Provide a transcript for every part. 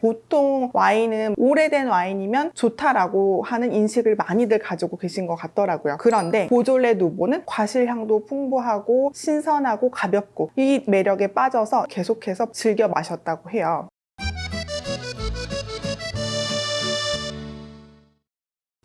보통 와인은 오래된 와인이면 좋다라고 하는 인식을 많이들 가지고 계신 것 같더라고요. 그런데 보졸레 누보는 과실향도 풍부하고 신선하고 가볍고 이 매력에 빠져서 계속해서 즐겨 마셨다고 해요.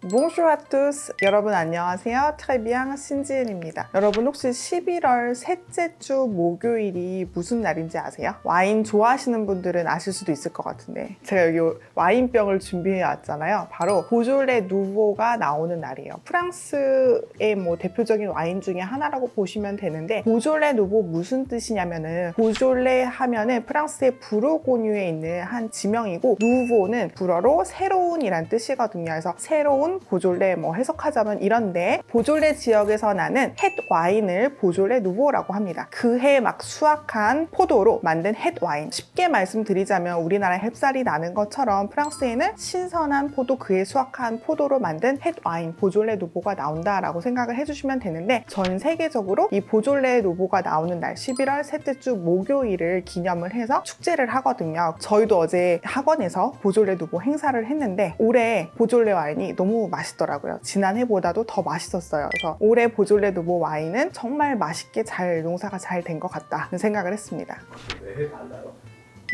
Bonjour à tous. 여러분 안녕하세요. 트레비앙 신지은입니다. 여러분 혹시 11월 셋째 주 목요일이 무슨 날인지 아세요? 와인 좋아하시는 분들은 아실 수도 있을 것 같은데 제가 여기 와인병을 준비해 왔잖아요. 바로 보졸레 누보가 나오는 날이에요. 프랑스의 뭐 대표적인 와인 중에 하나라고 보시면 되는데 보졸레 누보 무슨 뜻이냐면은 보졸레 하면은 프랑스의 부르고뉴에 있는 한 지명이고 누보는 불어로 새로운이란 뜻이거든요. 그래서 새로운 보졸레 뭐 해석하자면 이런데 보졸레 지역에서 나는 햇 와인을 보졸레 누보라고 합니다. 그해 막 수확한 포도로 만든 햇 와인. 쉽게 말씀드리자면 우리나라 햅쌀이 나는 것처럼 프랑스에는 신선한 포도 그해 수확한 포도로 만든 햇 와인 보졸레 누보가 나온다라고 생각을 해주시면 되는데 전 세계적으로 이 보졸레 누보가 나오는 날 11월 셋째 주 목요일을 기념을 해서 축제를 하거든요. 저희도 어제 학원에서 보졸레 누보 행사를 했는데 올해 보졸레 와인이 너무 맛있더라고요. 지난 해보다도 더 맛있었어요. 그래서 올해 보졸레 누보 와인은 정말 맛있게 잘 농사가 잘 된 것 같다 생각을 했습니다. 매해 달라요.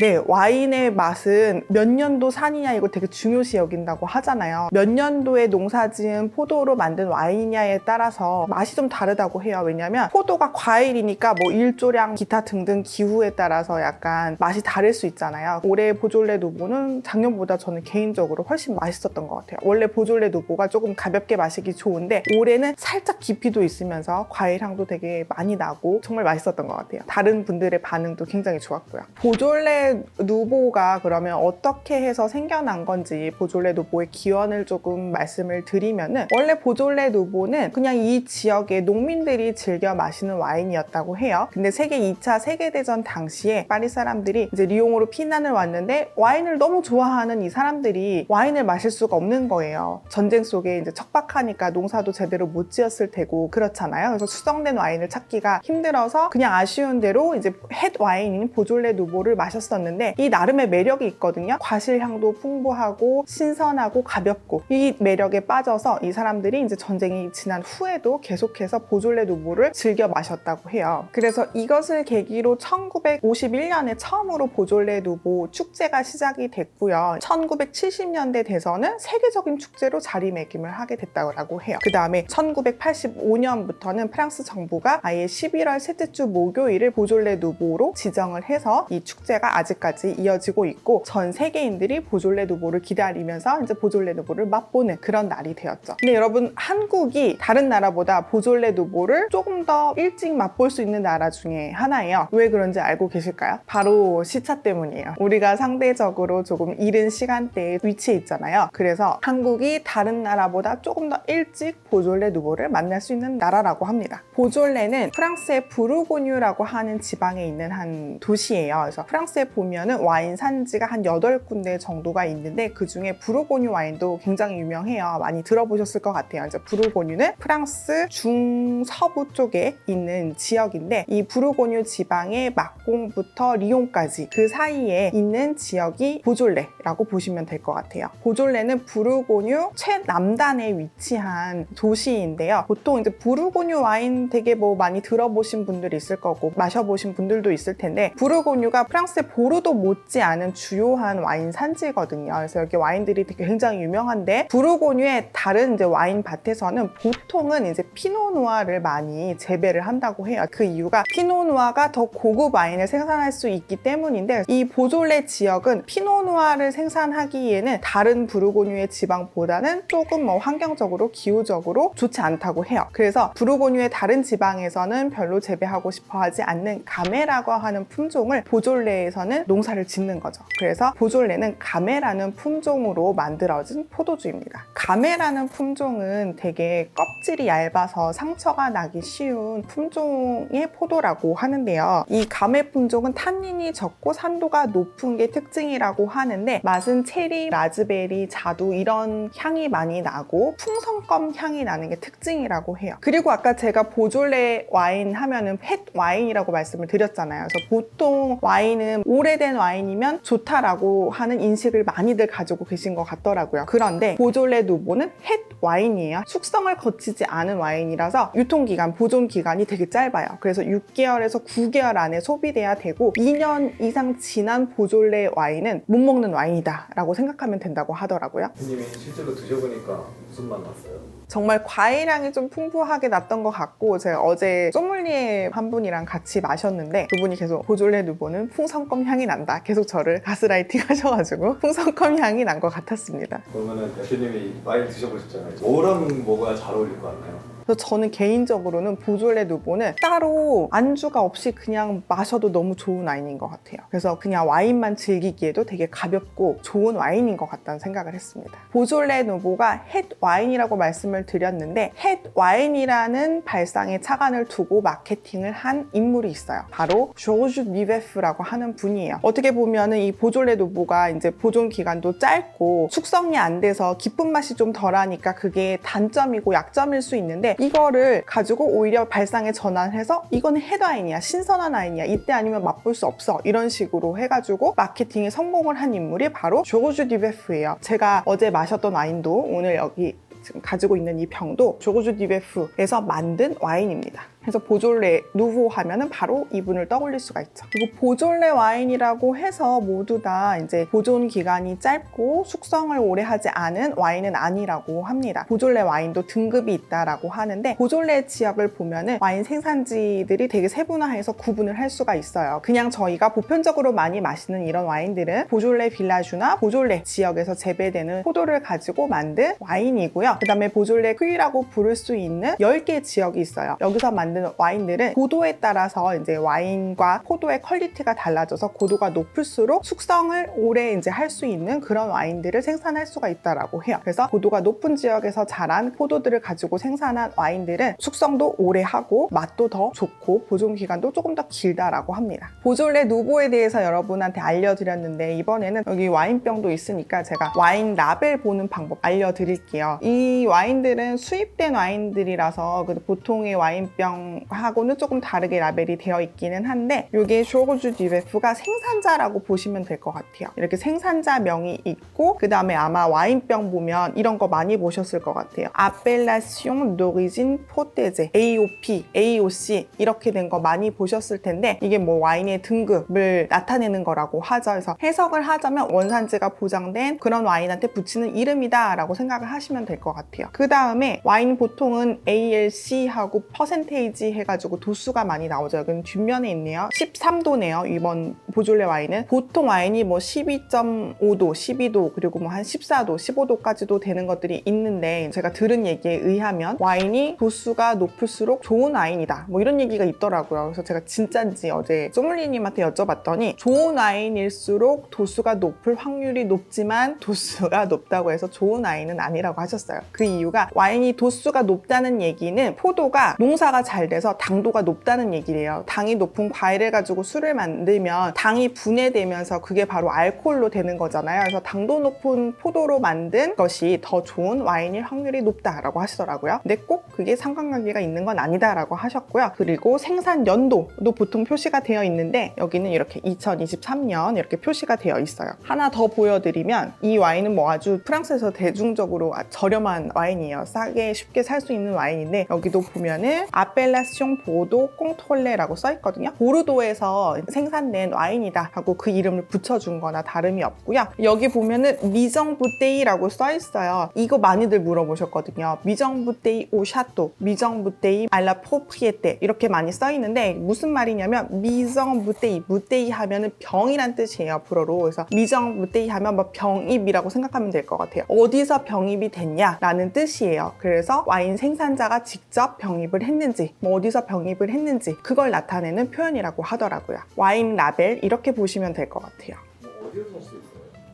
네, 와인의 맛은 몇 년도 산이냐 이거 되게 중요시 여긴다고 하잖아요. 몇 년도에 농사지은 포도로 만든 와인이냐에 따라서 맛이 좀 다르다고 해요. 왜냐면 포도가 과일이니까 뭐 일조량, 기타 등등 기후에 따라서 약간 맛이 다를 수 있잖아요. 올해 보졸레 누보는 작년보다 저는 개인적으로 훨씬 맛있었던 것 같아요. 원래 보졸레 누보가 조금 가볍게 마시기 좋은데 올해는 살짝 깊이도 있으면서 과일 향도 되게 많이 나고 정말 맛있었던 것 같아요. 다른 분들의 반응도 굉장히 좋았고요. 보졸레 누보가 그러면 어떻게 해서 생겨난 건지 보졸레 누보의 기원을 조금 말씀을 드리면은 원래 보졸레 누보는 그냥 이 지역의 농민들이 즐겨 마시는 와인이었다고 해요. 근데 세계 2차 세계대전 당시에 파리 사람들이 이제 리옹으로 피난을 왔는데 와인을 너무 좋아하는 이 사람들이 와인을 마실 수가 없는 거예요. 전쟁 속에 이제 척박하니까 농사도 제대로 못 지었을 테고 그렇잖아요. 그래서 수정된 와인을 찾기가 힘들어서 그냥 아쉬운 대로 이제 햇 와인인 보졸레 누보를 마셨 었는데 이 나름의 매력이 있거든요. 과실향도 풍부하고 신선하고 가볍고 이 매력에 빠져서 이 사람들이 이제 전쟁이 지난 후에도 계속해서 보졸레 누보를 즐겨 마셨다고 해요. 그래서 이것을 계기로 1951년에 처음으로 보졸레 누보 축제가 시작이 됐고요. 1970년대 돼서는 세계적인 축제로 자리매김을 하게 됐다고 해요. 그 다음에 1985년부터는 프랑스 정부가 아예 11월 셋째 주 목요일을 보졸레 누보로 지정을 해서 이 축제가 아직까지 이어지고 있고 전 세계인들이 보졸레 누보를 기다리면서 이제 보졸레 누보를 맛보는 그런 날이 되었죠. 근데 여러분 한국이 다른 나라보다 보졸레 누보를 조금 더 일찍 맛볼 수 있는 나라 중에 하나예요. 왜 그런지 알고 계실까요? 바로 시차 때문이에요. 우리가 상대적으로 조금 이른 시간대에 위치해 있잖아요. 그래서 한국이 다른 나라보다 조금 더 일찍 보졸레 누보를 만날 수 있는 나라라고 합니다. 보졸레는 프랑스의 부르고뉴라고 하는 지방에 있는 한 도시예요. 그래서 프랑스에 보면은 와인 산지가 한 8군데 정도가 있는데 그 중에 부르고뉴 와인도 굉장히 유명해요. 많이 들어보셨을 것 같아요. 이제 부르고뉴는 프랑스 중서부 쪽에 있는 지역인데 이 부르고뉴 지방의 막공부터 리옹까지 그 사이에 있는 지역이 보졸레라고 보시면 될 것 같아요. 보졸레는 부르고뉴 최남단에 위치한 도시인데요. 보통 이제 부르고뉴 와인 되게 뭐 많이 들어보신 분들이 있을 거고 마셔보신 분들도 있을 텐데 부르고뉴가 프랑스의 보 르도 못지않은 주요한 와인 산지거든요. 그래서 여기 와인들이 되게 굉장히 유명한데 부르고뉴의 다른 이제 와인 밭에서는 보통은 이제 피노누아를 많이 재배를 한다고 해요. 그 이유가 피노누아가 더 고급 와인을 생산할 수 있기 때문인데 이 보졸레 지역은 피노누아를 생산하기에는 다른 부르고뉴의 지방보다는 조금 뭐 환경적으로 기후적으로 좋지 않다고 해요. 그래서 부르고뉴의 다른 지방에서는 별로 재배하고 싶어 하지 않는 가메라고 하는 품종을 보졸레에서는 농사를 짓는 거죠. 그래서 보졸레는 가메라는 품종으로 만들어진 포도주입니다. 가메라는 품종은 되게 껍질이 얇아서 상처가 나기 쉬운 품종의 포도라고 하는데요. 이 가메 품종은 탄닌이 적고 산도가 높은 게 특징이라고 하는데 맛은 체리, 라즈베리, 자두 이런 향이 많이 나고 풍선껌 향이 나는 게 특징이라고 해요. 그리고 아까 제가 보졸레 와인 하면은 펫 와인이라고 말씀을 드렸잖아요. 그래서 보통 와인은 오래 오래된 와인이면 좋다라고 하는 인식을 많이들 가지고 계신 것 같더라고요. 그런데 보졸레 누보는 햇 와인이에요. 숙성을 거치지 않은 와인이라서 유통기간, 보존기간이 되게 짧아요. 그래서 6개월에서 9개월 안에 소비돼야 되고 2년 이상 지난 보졸레 와인은 못 먹는 와인이다 라고 생각하면 된다고 하더라고요. 대표님이 실제로 드셔보니까 무슨 맛 났어요? 정말 과일향이 좀 풍부하게 났던 것 같고 제가 어제 소믈리에 한 분이랑 같이 마셨는데 그분이 계속 보졸레 누보는 풍선껌 향이 난다. 계속 저를 가스라이팅 하셔가지고 풍선껌 향이 난 것 같았습니다. 그러면은 대표님이 와인 드셔보셨잖아요. 뭐랑 뭐가 잘 어울릴 것 같나요? 그래서 저는 개인적으로는 보졸레 누보는 따로 안주가 없이 그냥 마셔도 너무 좋은 와인인 것 같아요. 그래서 그냥 와인만 즐기기에도 되게 가볍고 좋은 와인인 것 같다는 생각을 했습니다. 보졸레 누보가 햇 와인이라고 말씀을 드렸는데 햇 와인이라는 발상의 차관을 두고 마케팅을 한 인물이 있어요. 바로 조르주 미베프라고 하는 분이에요. 어떻게 보면은 이 보졸레 누보가 이제 보존 기간도 짧고 숙성이 안 돼서 깊은 맛이 좀 덜하니까 그게 단점이고 약점일 수 있는데 이거를 가지고 오히려 발상에 전환해서 이거는 햇와인이야 신선한 와인이야 이때 아니면 맛볼 수 없어 이런 식으로 해가지고 마케팅에 성공을 한 인물이 바로 조르주 디베프예요 제가 어제 마셨던 와인도 오늘 여기 지금 가지고 있는 이 병도 조르주 디베프에서 만든 와인입니다. 그래서 보졸레 누보 하면은 바로 이분을 떠올릴 수가 있죠. 그리고 보졸레 와인이라고 해서 모두 다 이제 보존 기간이 짧고 숙성을 오래 하지 않은 와인은 아니라고 합니다. 보졸레 와인도 등급이 있다라고 하는데 보졸레 지역을 보면은 와인 생산지들이 되게 세분화해서 구분을 할 수가 있어요. 그냥 저희가 보편적으로 많이 마시는 이런 와인들은 보졸레 빌라주나 보졸레 지역에서 재배되는 포도를 가지고 만든 와인이고요. 그 다음에 보졸레 퀴라고 부를 수 있는 10개 지역이 있어요. 여기서 만든 와인들은 고도에 따라서 이제 와인과 포도의 퀄리티가 달라져서 고도가 높을수록 숙성을 오래 이제 할 수 있는 그런 와인들을 생산할 수가 있다라고 해요. 그래서 고도가 높은 지역에서 자란 포도들을 가지고 생산한 와인들은 숙성도 오래 하고 맛도 더 좋고 보존 기간도 조금 더 길다라고 합니다. 보졸레 누보에 대해서 여러분한테 알려드렸는데 이번에는 여기 와인병도 있으니까 제가 와인 라벨 보는 방법 알려드릴게요. 이 와인들은 수입된 와인들이라서 그 보통의 와인병 하고는 조금 다르게 라벨이 되어 있기는 한데 이게 쇼고주 디베프가 생산자라고 보시면 될 것 같아요. 이렇게 생산자 명이 있고 그 다음에 아마 와인병 보면 이런 거 많이 보셨을 것 같아요. Appellation d'origine protégée AOP, AOC 이렇게 된 거 많이 보셨을 텐데 이게 뭐 와인의 등급을 나타내는 거라고 하죠. 그래서 해석을 하자면 원산지가 보장된 그런 와인한테 붙이는 이름이다 라고 생각을 하시면 될 것 같아요. 그 다음에 와인 보통은 ALC하고 퍼센테이지 해가지고 도수가 많이 나오죠. 여기는 뒷면에 있네요. 13도네요. 이번 보졸레 와인은 보통 와인이 뭐 12.5도, 12도 그리고 뭐 한 14도, 15도까지도 되는 것들이 있는데 제가 들은 얘기에 의하면 와인이 도수가 높을수록 좋은 와인이다. 뭐 이런 얘기가 있더라고요. 그래서 제가 진짠지 어제 소믈리님한테 여쭤봤더니 좋은 와인일수록 도수가 높을 확률이 높지만 도수가 높다고 해서 좋은 와인은 아니라고 하셨어요. 그 이유가 와인이 도수가 높다는 얘기는 포도가 농사가 잘 돼서 당도가 높다는 얘기래요. 당이 높은 과일을 가지고 술을 만들면 당이 분해되면서 그게 바로 알코올로 되는 거잖아요. 그래서 당도 높은 포도로 만든 것이 더 좋은 와인일 확률이 높다라고 하시더라고요. 근데 꼭 그게 상관관계가 있는 건 아니다라고 하셨고요. 그리고 생산 연도도 보통 표시가 되어 있는데 여기는 이렇게 2023년 이렇게 표시가 되어 있어요. 하나 더 보여드리면 이 와인은 뭐 아주 프랑스에서 대중적으로 저렴한 와인이에요. 싸게 쉽게 살 수 있는 와인인데 여기도 보면은 아펠 라시옹 보도 꽁톨레라고 써 있거든요. 보르도에서 생산된 와인이다 하고 그 이름을 붙여준 거나 다름이 없고요. 여기 보면은 미정부테이라고 써 있어요. 이거 많이들 물어보셨거든요. 미정부테이 오샤또, 미정부테이 알라 포프리에테 이렇게 많이 써 있는데 무슨 말이냐면 미정부테이, 무테이 하면은 병이란 뜻이에요. 불어로. 그래서 미정부테이 하면 뭐 병입이라고 생각하면 될 것 같아요. 어디서 병입이 됐냐라는 뜻이에요. 그래서 와인 생산자가 직접 병입을 했는지, 뭐 어디서 병입을 했는지 그걸 나타내는 표현이라고 하더라고요. 와인 라벨 이렇게 보시면 될 것 같아요. 뭐 어디서 있어요?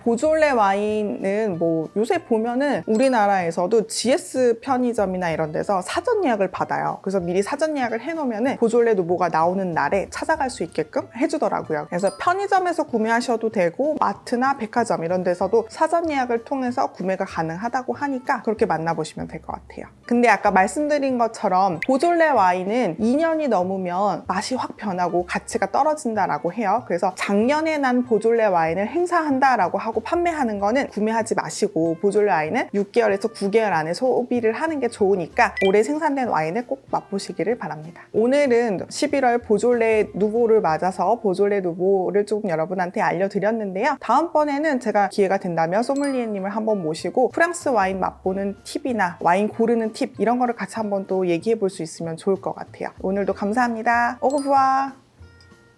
보졸레 와인은 뭐 요새 보면은 우리나라에서도 GS 편의점이나 이런 데서 사전 예약을 받아요. 그래서 미리 사전 예약을 해놓으면은 보졸레 누보가 나오는 날에 찾아갈 수 있게끔 해주더라고요. 그래서 편의점에서 구매하셔도 되고 마트나 백화점 이런 데서도 사전 예약을 통해서 구매가 가능하다고 하니까 그렇게 만나보시면 될 것 같아요. 근데 아까 말씀드린 것처럼 보졸레 와인은 2년이 넘으면 맛이 확 변하고 가치가 떨어진다라고 해요. 그래서 작년에 난 보졸레 와인을 행사한다라고 하고 판매하는 거는 구매하지 마시고 보졸레 와인은 6개월에서 9개월 안에 소비를 하는 게 좋으니까 올해 생산된 와인을 꼭 맛보시기를 바랍니다. 오늘은 11월 보졸레 누보를 맞아서 보졸레 누보를 조금 여러분한테 알려드렸는데요. 다음번에는 제가 기회가 된다면 소믈리에님을 한번 모시고 프랑스 와인 맛보는 팁이나 와인 고르는 팁 이런 거를 같이 한번 또 얘기해 볼 수 있으면 좋을 것 같아요. 오늘도 감사합니다. 오구부와